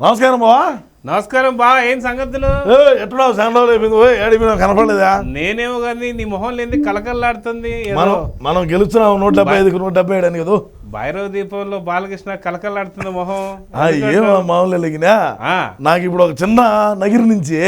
నమస్కారం బావా. నమస్కారం బా ఏం సంగతులు? అయిపోయింది. పోయి ఏడిపోయినా కనపడలేదా? నేనేమో కానీ నీ మొహం లేని కలకల్లాడుతుంది మనం మనం గెలుస్తున్నాం నూట డెబ్బై ఐదుకు నూట డెబ్బై ఏడు అని కదా? భైరవ దీపంలో బాలకృష్ణ కలకల్లాడుతుంది మొహం ఆ, ఏం మామూలు వెలిగినా ఆ, నాకు ఇప్పుడు ఒక చిన్న నగిరి నుంచి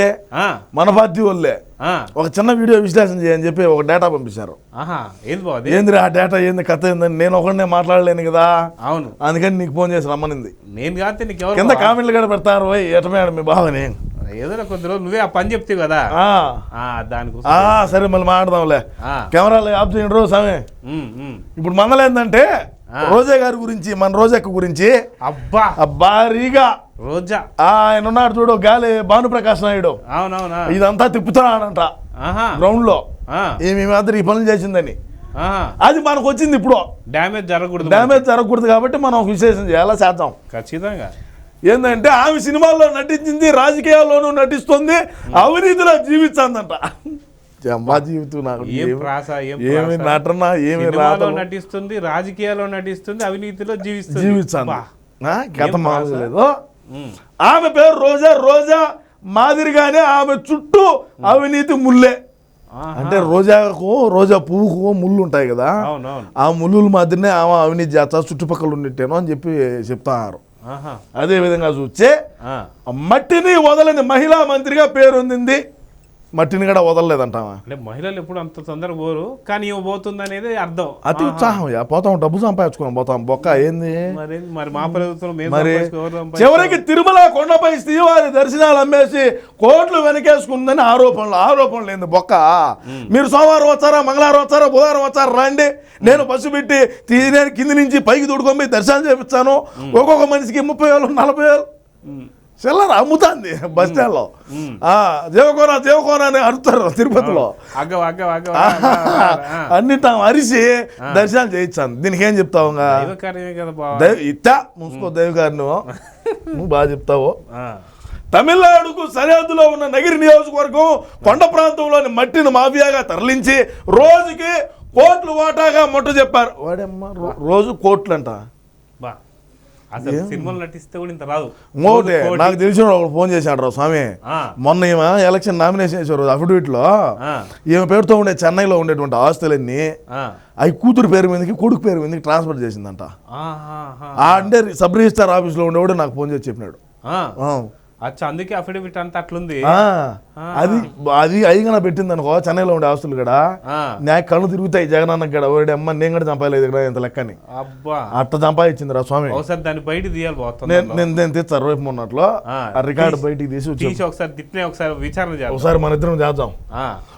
మన పార్టీ వాళ్ళే ఆ, ఒక చిన్న వీడియో విశ్లేషణ చేయని చెప్పి ఒక డేటా పంపించారు. ఆహా ఏది ఆ డేటా ఏంది కథ ఏందని నేను ఒకనే మాట్లాడలేను కదా? అవును. అందుకని నీకు ఫోన్ చేసి రమ్మనింది. నేను కాకపోతే నీకు కింద? కామెంట్లు కూడా పెడతారు ఎటమేడు మీ బావని? ఏదో కొద్ది రోజులు నువ్వే ఆ పని చెప్తే కదా? ఆ, ఆ దానికోసం ఆ, సరే మళ్ళీ మాట్లాడదాంలే. కెమెరాలు ఆఫ్ చేయండి రోజు సామే. ఉమ్, ఉమ్. ఇప్పుడు మనలేందంటే. రోజా గారి గురించి మన రోజక్క గురించి. అబ్బా. భారీగా. రోజా. ఆయన ఉన్నాడు చూడు గాలి భానుప్రకాష్ నాయుడు. అవునవునా? ఇదంతా తిప్పుతున్నాడంట. ఆహా. గ్రౌండ్లో ఏమి మాత్రం ఈ పనులు చేసిందని. అది మనకు వచ్చింది ఇప్పుడు. డ్యామేజ్ జరగకూడదు డ్యామేజ్ జరగకూడదు కాబట్టి మనం విశేషం చేయాలా చేద్దాం. ఖచ్చితంగా. ఏంటంటే ఆమె సినిమాల్లో నటించింది రాజకీయాల్లోనూ నటిస్తుంది అవినీతిలో జీవించందంట జమ్మా జీవితం నాకు ఏమి-. నటన ఏమి నటిస్తుంది రాజకీయాల్లో నటిస్తుంది అవినీతిలో జీవిస్తుంది బా. గత ఏం మామూలు ప్రాస? లేదు ఉమ్. ఆమె పేరు రోజా రోజా మాదిరిగానే ఆమె చుట్టూ అవినీతి ముల్లే. అంటే రోజాకు రోజా పువ్వుకు ముళ్ళు ఉంటాయి కదా ఆ ముళ్ళుల మాదిరినే ఆమె అవినీతి చేస్తా చుట్టుపక్కల ఉండేటేనో అని చెప్పి చెప్తారు. అదే విధంగా చూస్తే. మట్టిని వదలని మహిళా మంత్రిగా పేరొందింది మట్టిని కూడా వదలలేదంటావా? అంటే మహిళలు ఎప్పుడు అంత తొందరగా పోరు కానీ పోతుంది అనేది అర్థం. అతి ఉత్సాహం యా. పోతాం డబ్బు సంపాదించుకోం పోతాం. బొక్క ఏంది? మరి మరి మా ప్రభుత్వం మరి చివరికి తిరుమల కొండపై శ్రీవారి దర్శనాలు అమ్మేసి కోట్లు వెనకేసుకుందని ఆరోపణలు ఆరోపణలు ఏంది బొక్క. మీరు సోమవారం వచ్చారా మంగళవారం వచ్చారా బుధవారం వచ్చారా రండి. నేను బస్సు పెట్టి తీ- నేను కింది నుంచి పైకి దుడుకొని దర్శనం చేపిస్తాను. ఒక్కొక్క మనిషికి ముప్పై వేలు నలభై వేలు. చిల్లర అమ్ముతాంది బస్ స్టాండ్లో. దేవకోన దేవకోన అని అరుతారు తిరుపతిలో. రా. అన్నిటి అరిసి దర్శనాలు చేయించాను. దీనికి ఏం చెప్తావు ఇట్టా మూసుకో దైవ గారు నువ్వు. నువ్వు బాగా చెప్తావు. తమిళనాడుకు సరిహద్దులో ఉన్న నగిరి నియోజకవర్గం కొండ ప్రాంతంలోని మట్టిని మాఫియాగా తరలించి రోజుకి కోట్లు వాటాగా మొట్ట చెప్పారు. వాడమ్మ రోజు కోట్లు అంట అసలు సినిమాలు నటిస్తే కూడా ఇంత రాదు. ఇంకోటి. నాకు తెలిసిన ఒకడు ఫోన్ చేశాడు రా స్వామి. మొన్న ఈమె ఎలక్షన్ నామినేషన్ చేశారు అఫిడవిట్లో ఈమె పేరుతో ఉండే చెన్నైలో ఉండేటువంటి ఆస్తులన్నీ. అవి కూతురు పేరు మీదకి కొడుకు పేరు మీదకి ట్రాన్స్ఫర్ చేసిందంట. అంటే సబ్ రిజిస్టార్ ఆఫీస్లో ఉండేవాడు నాకు ఫోన్ చేసి చెప్పినాడు. అచ్చా అందుకే అఫిడవిట్ అంతా అట్లుంది. ఆ, అది అది అయిగా పెట్టింది అనుకో చెన్నైలో ఉండే ఆస్తులు కూడా. నాకు కళ్ళు తిరుగుతాయి జగనన్నకి కూడా. ఓడి అమ్మ నేను కూడా చంపాలేదు ఇక్కడ ఇంత లెక్కని. అబ్బా. అట్ట చంపాయించింది రా స్వామి. ఒకసారి దాన్ని బయట తీయాలి పోతుంది నేను నేను తెచ్చాను రేపు మొన్నట్లో. ఆ, రికార్డు బయటికి తీసి తీసి ఒకసారి తిట్టినే ఒకసారి విచారణ ఒకసారి మన ఇద్దరం చేద్దాం.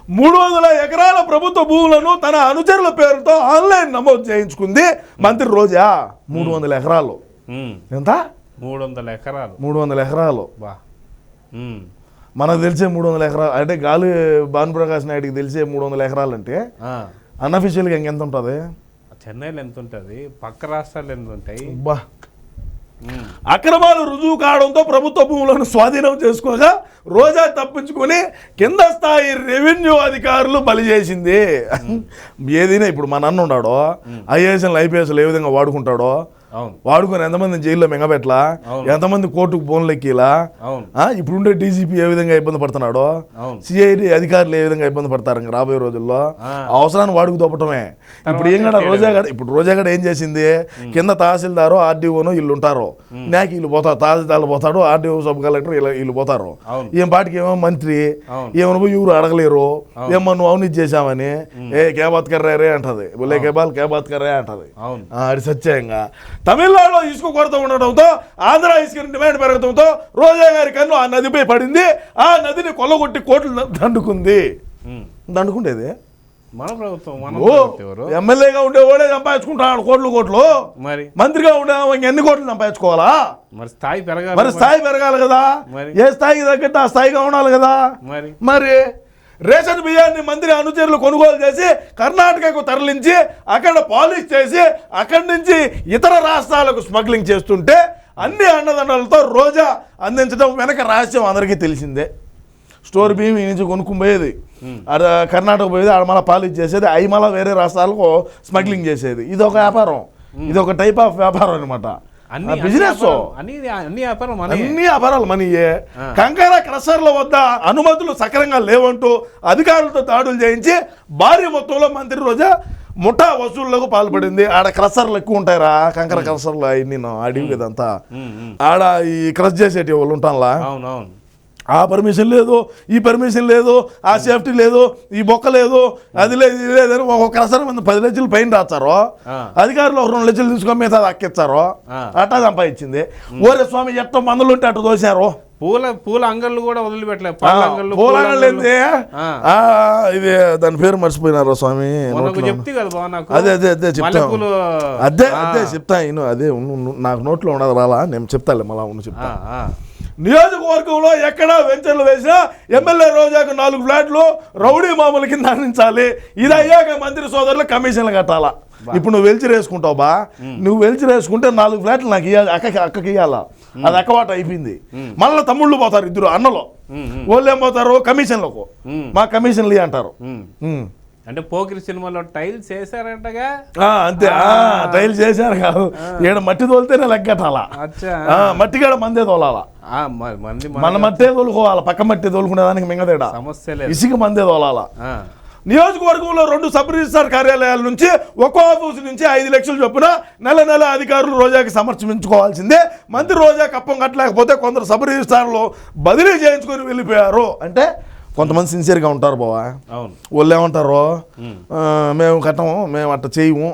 మూడు వందల ఎకరాల ప్రభుత్వ భూములను తన అనుచరుల పేరుతో ఆన్లైన్ నమోదు చేయించుకుంది మంత్రి రోజా. మూడు వందల ఎకరాలు. ఎంత? మూడు వందల ఎకరాలు. మూడు వందల ఎకరాలు. బా. మనకు తెలిసే మూడు వందల ఎకరాలు. అంటే గాలి భానుప్రకాష్ నాయుడికి తెలిసే మూడు వందల ఎకరాలు అంటే. అన్అఫీషియల్గా ఇంకెంత ఉంటుంది చెన్నైలో ఎంత ఉంటుంది పక్క రాష్ట్రాలు ఎంత ఉంటాయి ఉమ్. అక్రమాలు రుజువు కావడంతో ప్రభుత్వ భూములను స్వాధీనం చేసుకోగా రోజా తప్పించుకొని కింద స్థాయి రెవెన్యూ అధికారులు బలి చేసింది. ఏదైనా ఇప్పుడు మా నాన్న ఉన్నాడో ఐఏఎస్ఎల్ ఐపీఎస్లు ఏ విధంగా వాడుకుంటాడో వాడుకొని ఎంతమంది జైల్లో మింగబెట్లా. ఎంతమంది కోర్టుకు ఫోన్లు ఎక్కిలా ఆ, ఇప్పుడుండే డీజీపీ ఏ విధంగా ఇబ్బంది పడుతున్నాడో? సిఐడి అధికారులు ఏ విధంగా ఇబ్బంది పడతారు రాబోయే రోజుల్లో. అవసరాన్ని వాడుకు దొప్పటమే ఇప్పుడు ఏం కదా రోజాగడ ఇప్పుడు రోజాగడ ఏం చేసింది? కింద తహసీల్దారు ఆర్డీఓను వీళ్ళు ఉంటారు. నాకు వీళ్ళు పోతారు తహసీల్దార్ పోతాడు ఆర్డీఓ సబ్ కలెక్టర్ వీళ్ళు పోతారు. ఏం పాటికి ఏమో మంత్రి అవును. ఏమో పోయి ఎవరు అడగలేరు. ఏమో నువ్వు అవినీతి చేశామని ఏ కే బాత్ కర్రే రే అంటది. బొలే కే బాల్ కే బాత్ కర్రే అంటది. అది సత్యంగా. తమిళనాడులో ఇసుక కొరత ఉండడంతో ఆంధ్ర ఇసుక డిమాండ్ పెరగడంతో రోజా గారి కన్ను ఆ నదిపై పడింది. ఆ నదిని కొల్లగొట్టి కోట్లు దండుకుంది. దండుకుండేది? మన ప్రభుత్వం ఎమ్మెల్యేగా ఉండే ఓడే సంపాదించుకుంటాడు కోట్లు కోట్లు. మరి? మంత్రిగా ఉండే ఎన్ని కోట్లు సంపాదించుకోవాలా? మరి స్థాయి పెరగాలి మరి స్థాయి పెరగాలి కదా. ఏ స్థాయికి తగ్గట్టు ఆ స్థాయిగా ఉండాలి కదా. మరి? మరి రేషన్ బియ్యాన్ని మంత్రి అనుచరులు కొనుగోలు చేసి కర్ణాటకకు తరలించి అక్కడ పాలిష్ చేసి అక్కడి నుంచి ఇతర రాష్ట్రాలకు స్మగ్లింగ్ చేస్తుంటే అన్ని అన్నదండలతో రోజా అందించడం వెనక రహస్యం అందరికీ తెలిసిందే. స్టోర్ బియ్యం ఈ నుంచి కొనుక్కుని పోయేది. ఆడ కర్ణాటక పోయేది ఆడ మళ్ళీ పాలిష్ చేసేది అవి మళ్ళీ వేరే రాష్ట్రాలకు స్మగ్లింగ్ చేసేది. ఇది ఒక వ్యాపారం. ఇది ఒక టైప్ ఆఫ్ వ్యాపారం అనమాట అన్ని బిజినెస్ అన్ని అన్ని వ్యాపారం మన అన్ని అపరాలు మనీయే. కంకర క్రషర్ల వద్ద అనుమతులు సక్రంగా లేవంటూ అధికారులతో దాడులు చేయించి భారీ మొత్తంలో మంత్రి రోజా ముఠా వసూళ్ళకు పాల్పడింది. ఆడ క్రషర్లు ఎక్కువ ఉంటాయిరా. కంకర క్రషర్లు అన్ని అడివి ఇదంతా. ఆడ ఈ క్రష్ చేసేటి వాళ్ళు ఉంటానులా? అవును అవును ఆ పర్మిషన్ లేదు ఈ పర్మిషన్ లేదు ఆ సేఫ్టీ లేదు ఈ బొక్క లేదు అది లేదు ఇది లేదని ఒక్కొక్క క్రషర్ మీద పది లక్షలు పైన రాస్తారు. అధికారులు ఒక రెండు లక్షలు తీసుకొని మీద అక్కిస్తారు. అట్టా సంపాదించింది ఓరే స్వామి ఎట్టో మందులు ఉంటే అట్ట దోశారు పూల పూల అంగళ్ళు కూడా వదిలిపెట్టలేదు పూల అంగళ్ళు. ఇది దాని పేరు మర్చిపోయినారు స్వామి. చెప్తే కదా బావ నాకు అదే అదే అదే చెప్తా అదే అదే చెప్తా ఇను అదే. నాకు నోట్లో ఉండదు రాలా నేను చెప్తాలే మళ్ళా ఉండి చెప్తా. నియోజకవర్గంలో ఎక్కడ వెంచర్లు వేసినా ఎమ్మెల్యే రోజాకు నాలుగు ఫ్లాట్లు రౌడీ మామూలు కింద అందించాలి. ఇది అయ్యాక మంత్రి సోదరులు కమిషన్లు కట్టాలా? ఇప్పుడు నువ్వు వెలిచి వేసుకుంటావు బా. నువ్వు వెలిచి వేసుకుంటే నాలుగు ఫ్లాట్లు నాకు ఇవ్వాలి అక్కకి అక్కకి ఇవ్వాలా అది అక్కవాట అయిపోయింది. మళ్ళీ తమ్ముళ్ళు పోతారు ఇద్దరు అన్నలో. వాళ్ళు ఏం పోతారు? కమిషన్లకు. మా కమిషన్లు అంటారు. అంటే పోకిరి సినిమాలో టైల్స్ వేసారంటగా ఆ, అంతే. ట్రైల్ చేశారు కాదు. ఈడ మట్టి తోలితేనే లెక్కటాలా మట్టి కాడ మందే తోలాలా. మన మట్టే తోలుకోవాలా. పక్క మట్టి తోలుకునే దానికి మింగదేడా? సమస్య లేదు. ఇసుక మందే తోలాలా. నియోజకవర్గంలో రెండు సబ్ రిజిస్టార్ కార్యాలయాల నుంచి ఒక్కో ఆఫీసు నుంచి ఐదు లక్షలు చొప్పున నెల నెల అధికారులు రోజాకి సమర్పించుకోవాల్సిందే. మంత్రి రోజా కప్పం కట్టలేకపోతే కొందరు సబ్ రిజిస్టార్లు బదిలీ చేయించుకొని వెళ్ళిపోయారు. అంటే కొంతమంది సిన్సియర్గా ఉంటారు బావా. వాళ్ళు ఏమంటారు మేము కట్టము మేము అట్ట చేయము.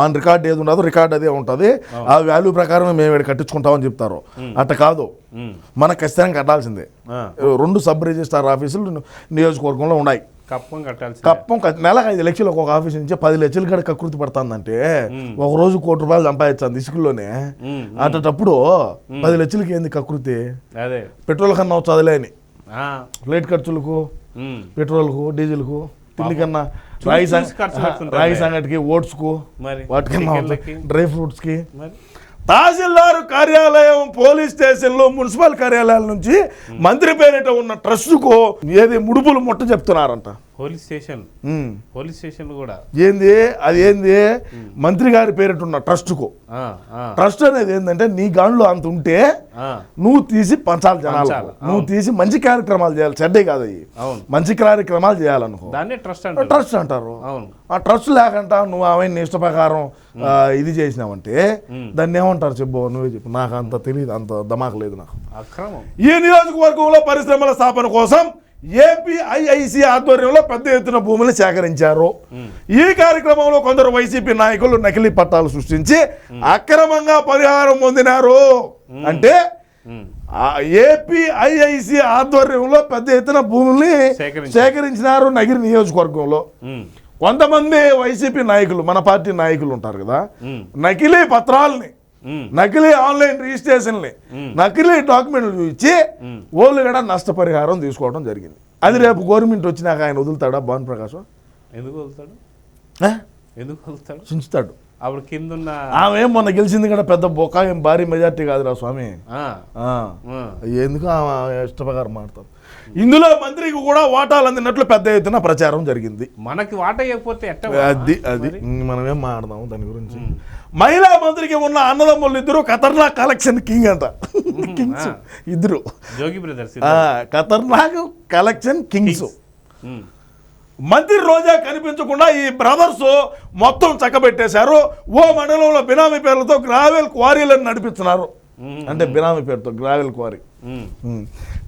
ఆన్ రికార్డ్ ఏది ఉండదు రికార్డ్ అదే ఉంటుంది. ఆ వాల్యూ ప్రకారం మేము ఇక్కడ కట్టించుకుంటామని చెప్తారు. అట్ట కాదు. మనకు ఖచ్చితంగా కట్టాల్సిందే. రెండు సబ్ రిజిస్టార్ ఆఫీసులు నియోజకవర్గంలో ఉన్నాయి. కప్పం కట్టాల్సి కప్పం నెలకు ఐదు లక్షలు ఒక్కొక్క ఆఫీస్ నుంచి పది లక్షలు కూడా కకృతి పడుతుందంటే ఒక రోజు కోటి రూపాయలు సంపాదించాను ఇసుకల్లోనే. అటప్పుడు పది లక్షలకి ఏంది కకృతి? పెట్రోల్ కన్నా చదిలే ఫ్లైట్ ఖర్చులకు పెట్రోల్కు డీజిల్కు తిండి కన్నా రాయి. రాయి సంగటికి ఓట్స్కు వాటికన్నా డ్రై ఫ్రూట్స్కి. తహసీల్దార్ కార్యాలయం పోలీస్ స్టేషన్లు మున్సిపల్ కార్యాలయాల నుంచి మంత్రి పేరిట ఉన్న ట్రస్టుకు ఏది ముడుపులు ముట్ట చెప్తున్నారంట. Police station. పోలీస్ స్టేషన్ కూడా. ఏంది? అది ఏంది? మంత్రి గారి పేరిట ఉన్న ట్రస్టుకు ట్రస్ట్ అనేది ఏంటంటే నీ గాండ్లో అంత ఉంటే నువ్వు తీసి పంచాలి జనాలు నువ్వు తీసి మంచి కార్యక్రమాలు చేయాలి. చెడ్డే కాదు అవి మంచి కార్యక్రమాలు చేయాలనుకో. దాన్నే ట్రస్ట్ అంటారు. ట్రస్ట్ అంటారు. ఆ ట్రస్ట్ లేకుండా నువ్వు ఆమె ఇష్ట ప్రకారం ఇది చేసినావంటే దాన్ని ఏమంటారు చెప్పు? నువ్వే చెప్పు. నాకు అంత తెలియదు అంత దమాకు లేదు నాకు. ఈ నియోజకవర్గంలో పరిశ్రమల స్థాపన కోసం ఏపీఐఐసి ఆధ్వర్యంలో పెద్ద ఎత్తున భూములు సేకరించారు. ఈ కార్యక్రమంలో కొందరు వైసీపీ నాయకులు నకిలీ పట్టాలు సృష్టించి అక్రమంగా పరిహారం పొందినారు. అంటే ఏపీఐఐసి ఆధ్వర్యంలో పెద్ద ఎత్తున భూముల్ని. సేకరించినారు నగిరి నియోజకవర్గంలో. కొంతమంది వైసీపీ నాయకులు మన పార్టీ నాయకులు ఉంటారు కదా. నకిలీ పత్రాలని నకిలీ ఆన్లైన్ రిజిస్ట్రేషన్లు. నకిలీ డాక్యుమెంట్లు ఇచ్చి వాళ్ళు కూడా నష్టపరిహారం తీసుకోవడం జరిగింది. అది రేపు గవర్నమెంట్ వచ్చినాక ఆయన వదులుతాడా భాను ప్రకాశం? ఎందుకు వదులుతాడు? ఎందుకు వదులుతాడు? చించుతాడు. అప్పుడు కిందున్న ఆమె ఏం మొన్న గెలిచింది కూడా పెద్ద బొక్క ఏం భారీ మెజార్టీ కాదురా స్వామి. ఎందుకు ఆమె ఇష్టప్రకారం మాడతాం ఇందులో మంత్రికి కూడా వాటాలు అందినట్లు పెద్ద ఎత్తున ప్రచారం జరిగింది. మనకి వాట ఇవ్వకపోతే ఎట్ట అది అది. మనం ఏం మాడదాం దాని గురించి. మహిళా మంత్రికి ఉన్న అన్నదమ్ములు ఇద్దరు ఖతర్నాక్ కలెక్షన్ కింగ్ అంట. కింగ్స్ ఇద్దరు. జోగి బ్రదర్స్ ఆ, ఖతర్నాక్ కలెక్షన్ కింగ్స్. మంత్రి రోజా కనిపించకుండా ఈ బ్రదర్స్ మొత్తం చక్కబెట్టేశారు. ఓ మండలంలో బినామీ పేర్లతో గ్రావెల్ క్వారీలను నడిపిస్తున్నారు. అంటే బినామీ పేరుతో గ్రావెల్ క్వారీ.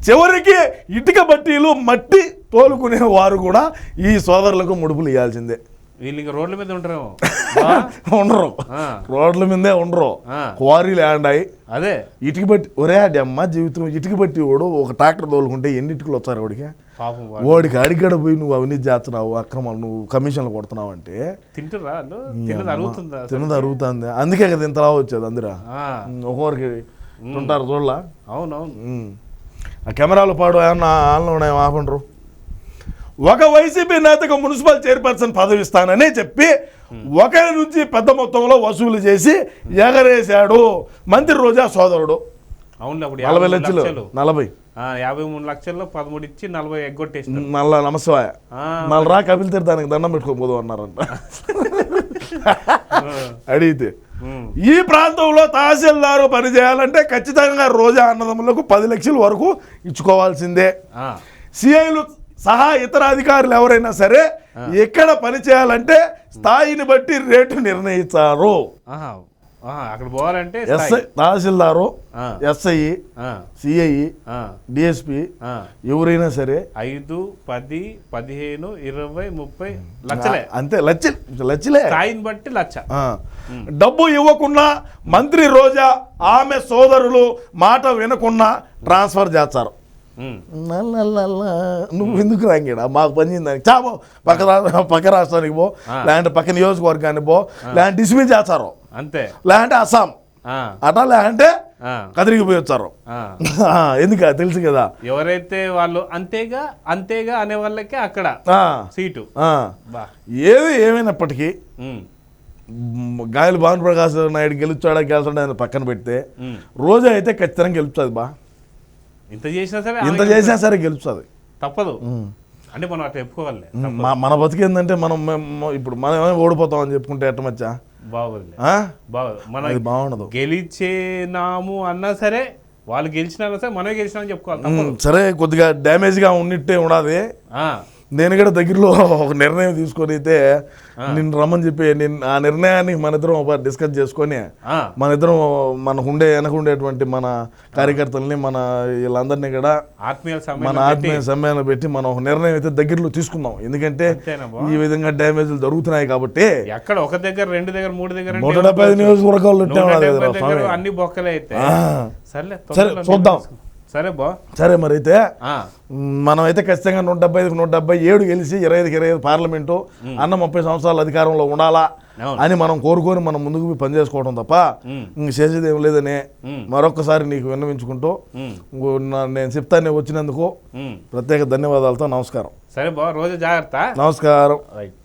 చివరికి ఇటుక బట్టీలు మట్టి తోలుకునే వారు కూడా ఈ సోదరులకు ముడుపులు ఇవ్వాల్సిందే వీళ్ళు ఇంకా రోడ్ల మీద ఉండరు. ఆ, రోడ్ల మీదే ఉండరు. క్వారీలు యాండాయి అదే. ఇటుక బట్టి ఒరే అమ్మ జీవితం ఇటుక బట్టి వాడు ఒక ట్రాక్టర్ తోలుకుంటే ఎన్ని ఇటుకలు వచ్చారు వాడికి. వాడికి అడిగడ పోయి నువ్వు అవినీతి చేస్తున్నావు అక్రమాలు నువ్వు కమిషన్లు కొడుతున్నావు అంటే తిన్నది అరుగుతుందా అందుకే కదా ఇంతలా వచ్చేది అందరా. ఆ, ఒక్కొక్కరికి ఉంటారు చూడలా. అవునవును. ఆ కెమెరాలు పాడు ఏమన్నా ఆన్లో ఉన్నాయో? ఆపండ్రు. ఒక వైసీపీ నేతకు మున్సిపల్ చైర్పర్సన్ పదవి ఇస్తానని చెప్పి ఒకరి నుంచి పెద్ద మొత్తంలో వసూలు చేసి ఎగరేశాడు మంత్రి రోజా సోదరుడు. అవును నలభై లక్షలు. నలభై. యాభై మూడు లక్షల్లో పదమూడు ఇచ్చి నలభై ఎగ్గొట్టేసిన మళ్ళా నమస్వాయ. మళ్ళీ రా కపిల్ తీర్థానికి దండం పెట్టుకోకపోదు అన్నారంట. అడిగితే. ఈ ప్రాంతంలో తహసీల్దారు పని చేయాలంటే ఖచ్చితంగా రోజా అన్నదమ్ములకు పది లక్షల వరకు ఇచ్చుకోవాల్సిందే. సిఐలు సహా ఇతర అధికారులు ఎవరైనా సరే ఎక్కడ పని చేయాలంటే స్థాయిని బట్టి రేటు ఆహా, అక్కడ పోవాలంటే ఎస్ఐ. తహసీల్దారు ఎస్ఐ సిఐ డిఎస్పి. ఎవరైనా సరే. ఐదు పది పదిహేను ఇరవై ముప్పై లక్షలే. అంతే లచ్చ లచ్చలే. స్థాయిని బట్టి లక్ష. డబ్బు ఇవ్వకున్నా మంత్రి రోజా ఆమె సోదరులు మాట వినకున్నా ట్రాన్స్ఫర్ చేస్తారు. నువ్వు ఎందుకు రాంగిడా? మాకు పని చేయిందానికి చాపో పక్క పక్క రాష్ట్రానికి పో. లేదంటే పక్క నియోజకవర్గానికి పో. లేదంటే డిస్మిస్ చేస్తారు. అంతే. లేదంటే అస్సాం. అట్లా లేదంటే ఆ, కదిరిగిపోయి వచ్చారు. ఎందుక? తెలుసు కదా. ఎవరైతే వాళ్ళు అంతేగా అంతేగా అనే వాళ్ళకే అక్కడ సీటు. ఏది ఏమైనప్పటికీ గాయలు భానుప్రకాశ్ నాయుడు గెలుస్తాడా గెలుస్తాడా అని పక్కన పెడితే. రోజా అయితే ఖచ్చితంగా గెలుస్తుంది బా. ఇంత చేసినా సరే ఇంత చేసినా సరే గెలుస్తుంది. తప్పదు. అంటే మనం అట్లా చెప్పుకోవాలి మన బతికేందంటే మనం మేము ఇప్పుడు మనమే ఓడిపోతాం అని చెప్పుకుంటే ఎట్ట బాగోదు. బాగుండదు. గెలిచేనాము అన్నా సరే వాళ్ళు గెలిచినా సరే మనమే గెలిచినామని చెప్పుకోవాలి సరే కొద్దిగా డ్యామేజ్గా ఉన్నట్టే ఉండాది ఆ, నేను కూడా దగ్గరలో ఒక నిర్ణయం తీసుకొని అయితే నిన్ను రమ్మని చెప్పి నేను ఆ నిర్ణయాన్ని మన ఇద్దరం ఒక డిస్కస్ చేసుకొని మన ఇద్దరం మనకు ఉండే వెనక ఉండేటువంటి మన కార్యకర్తల్ని మన వీళ్ళందరినీ కూడా ఆత్మీయ మన ఆత్మీయ సమ్మేళనం పెట్టి మనం ఒక నిర్ణయం అయితే దగ్గరలో తీసుకుందాం. ఎందుకంటే? ఈ విధంగా డ్యామేజ్లు జరుగుతున్నాయి కాబట్టి ఎక్కడ ఒక దగ్గర రెండు దగ్గర మూడు దగ్గర నూట డెబ్బై ఐదు నియోజకవర్గాలు అన్ని బొక్కలే అయితే. సరే చూద్దాం. సరే బా. సరే మరి అయితే మనం అయితే ఖచ్చితంగా నూట డెబ్బై ఐదుకి నూట డెబ్బై ఏడు గెలిచి ఇరవై ఐదుకి ఇరవై ఐదు పార్లమెంటు అన్న ముప్పై సంవత్సరాల అధికారంలో ఉండాలా. అని మనం కోరుకొని మనం ముందుకు పని చేసుకోవడం తప్ప ఇంక చేసేది ఏం లేదని మరొకసారి నీకు విన్నవించుకుంటూ నేను చెప్తానే వచ్చినందుకు. ప్రత్యేక ధన్యవాదాలతో నమస్కారం. సరే బా రోజు జాగ్రత్త. నమస్కారం. రైట్.